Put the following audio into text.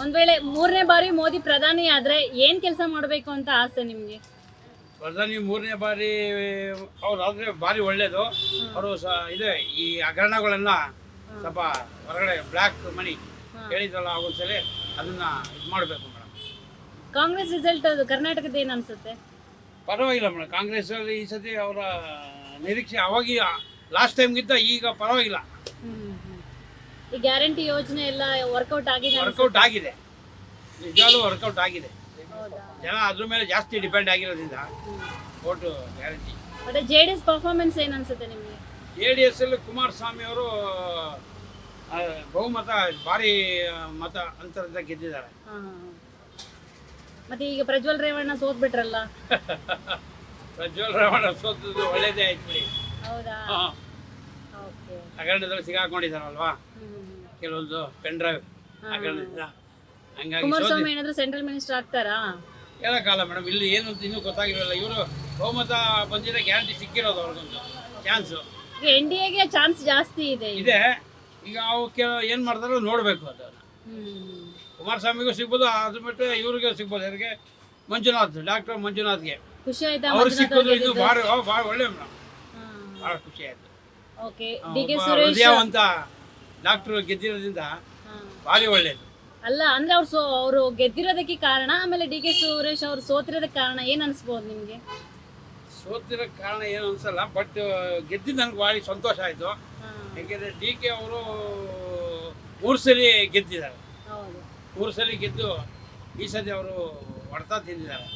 ಒಂದ್ ವೇಳೆ ಮೂರನೇ ಬಾರಿ ಮೋದಿ ಪ್ರಧಾನಿ ಆದ್ರೆ ಏನ್ ಕೆಲಸ ಮಾಡಬೇಕು ಅಂತ ಆಸೆ ನಿಮ್ಗೆ? ಪ್ರಧಾನಿ ಮೂರನೇ ಬಾರಿ ಅವ್ರು ಆದ್ರೆ ಭಾರಿ ಒಳ್ಳೇದು. ಅವರು ಇದೆ ಈ ಹಗರಣಗಳನ್ನ ಸ್ವಲ್ಪ ಹೊರಗಡೆ ಬ್ಲ್ಯಾಕ್ ಮನಿ ಹೇಳಿದ್ರಲ್ಲ ಒಂದ್ಸಲಿ ಅದನ್ನ ಇದು ಮಾಡಬೇಕು ಮೇಡಮ್. ಕಾಂಗ್ರೆಸ್ ರಿಸಲ್ಟ್ ಅದು ಕರ್ನಾಟಕದ ಏನ್ ಅನ್ಸುತ್ತೆ? ಪರವಾಗಿಲ್ಲ ಮೇಡಮ್. ಕಾಂಗ್ರೆಸ್ ಅಲ್ಲಿ ಈ ಸತಿ ಅವರ ನಿರೀಕ್ಷೆ ಅವಾಗ ಲಾಸ್ಟ್ ಟೈಮ್ಗಿಂತ ಈಗ ಪರವಾಗಿಲ್ಲ. ಈ ಗ್ಯಾರಂಟಿ ಯೋಜನೆ ಎಲ್ಲ ವರ್ಕೌಟ್ ಆಗಿದೆ ವರ್ಕೌಟ್ ಆಗಿದೆ. ನಿಜವಾಗ್ಲೂ ವರ್ಕೌಟ್ ಆಗಿದೆ. ಜನ ಅದ್ರ ಮೇಲೆ ಜಾಸ್ತಿ ಡಿಪೆಂಡ್ ಆಗಿರೋದ್ರಿಂದ ಓಟು ಗ್ಯಾರಂಟಿ ಮತ್ತೆ ಜೆ ಡಿ ಎಸ್ ಪರ್ಫಾರ್ಮೆನ್ಸ್ ಏನ್ ಅನ್ಸುತ್ತೆ ನಿಮ್ಗೆ? ಜೆ ಡಿ ಎಸ್ ಅಲ್ಲಿ ಕುಮಾರಸ್ವಾಮಿ ಅವರು ಬಹುಮತ ಭಾರಿ ಮತ ಅಂತರದಿಂದ ಗೆದ್ದಿದ್ದಾರೆ. ಮತ್ತೆ ಈಗ ಪ್ರಜ್ವಲ್ ರೇವಣ್ಣ ಸೋತ್ ಬಿಟ್ರಲ್ಲ ಪ್ರಜ್ವಲ್ ರೇವಣ್ಣ ಸೋತದ್ದು ಒಳ್ಳೇದೇ ಆಯ್ತು ಬಿಡಿ. ಹೌದಾ? ಹಗರಣದಲ್ಲಿ ಸಿಗಾಕೊಂಡಿದ್ದಾರಲ್ವಾ ಕೆಲವೊಂದು ಪೆನ್ ಡ್ರೈವ್ ಹಗರಣದಿಂದ. ಹಂಗಾಗಿ ಕುಮಾರಸ್ವಾಮಿ ಏನಾದ್ರು ಸೆಂಟ್ರಲ್ ಮಿನಿಸ್ಟರ್ ಆಗ್ತಾರಾ? ಹೇಳಕ್ಕಾಗಲ್ಲ ಮೇಡಮ್ ಇಲ್ಲಿ ಏನು ಅಂತ ಇನ್ನೂ ಗೊತ್ತಾಗಿರಲಿಲ್ಲ. ಇವರು ಬಹುಮತ ಬಂದಿದ್ರೆ ಗ್ಯಾರಂಟಿ ಸಿಕ್ಕಿರೋದು ಅವ್ರಿಗೊಂದು ಚಾನ್ಸು ಎನ್ ಡಿ ಎಗೆ ಚಾನ್ಸ್ ಜಾಸ್ತಿ ಇದೆ ಇದೆ. ಈಗ ಅವು ಕೆಲವು ಏನು ಮಾಡ್ತಾರೋ ನೋಡಬೇಕು ಅದನ್ನು. ಕುಮಾರಸ್ವಾಮಿಗೂ ಸಿಗ್ಬೋದು ಅದು ಬಿಟ್ಟು ಇವ್ರಿಗೆ ಸಿಗ್ಬೋದು. ಯಾರಿಗೆ? ಮಂಜುನಾಥ್ ಡಾಕ್ಟರ್ ಮಂಜುನಾಥ್ಗೆ. ಖುಷಿ ಆಯ್ತಾ ಅವ್ರಿಗೆ ಸಿಕ್ಕಿದ್ರು ಇದು ಭಾಳ ಭಾಳ ಒಳ್ಳೆ ಮೇಡಮ್. ಭಾಳ ಖುಷಿ ಆಯಿತು. ಓಕೆ ಡಿ ಕೆ ಒಬ್ಬ ಸುರೇಶ್. ಹೃದಯವಂತ ಡಾಕ್ಟ್ರು ಗೆದ್ದಿರೋದ್ರಿಂದ. ಭಾರಿ ಒಳ್ಳೇದು. ಅಲ್ಲ ಅಂದ್ರೆ ಅವ್ರು ಸೋ ಅವರು ಗೆದ್ದಿರೋದಕ್ಕೆ ಕಾರಣ ಆಮೇಲೆ ಡಿ ಕೆ ಸುರೇಶ್ ಅವರು ಸೋತಿರೋದಕ್ಕೆ ಕಾರಣ ಏನ್ ಅನ್ಸ್ಬೋದು ನಿಮ್ಗೆ? ಸೋತಿರೋ ಕಾರಣ ಏನು ಅನ್ಸಲ್ಲ ಬಟ್ ಗೆದ್ದಿದ್ದು ನನಗೆ ಭಾರಿ ಸಂತೋಷ ಆಯ್ತು. ಯಾಕೆಂದ್ರೆ ಯಾಕೆಂದರೆ ಡಿ ಕೆ ಅವರು ಮೂರು ಸರಿ ಗೆದ್ದಿದ್ದಾರೆ. ಹೌದು. ಮೂರು ಸರಿ ಗೆದ್ದು ಈ ಸತಿ ಅವರು ಹೊಡೆತ ತಿಂದಿದ್ದಾರೆ.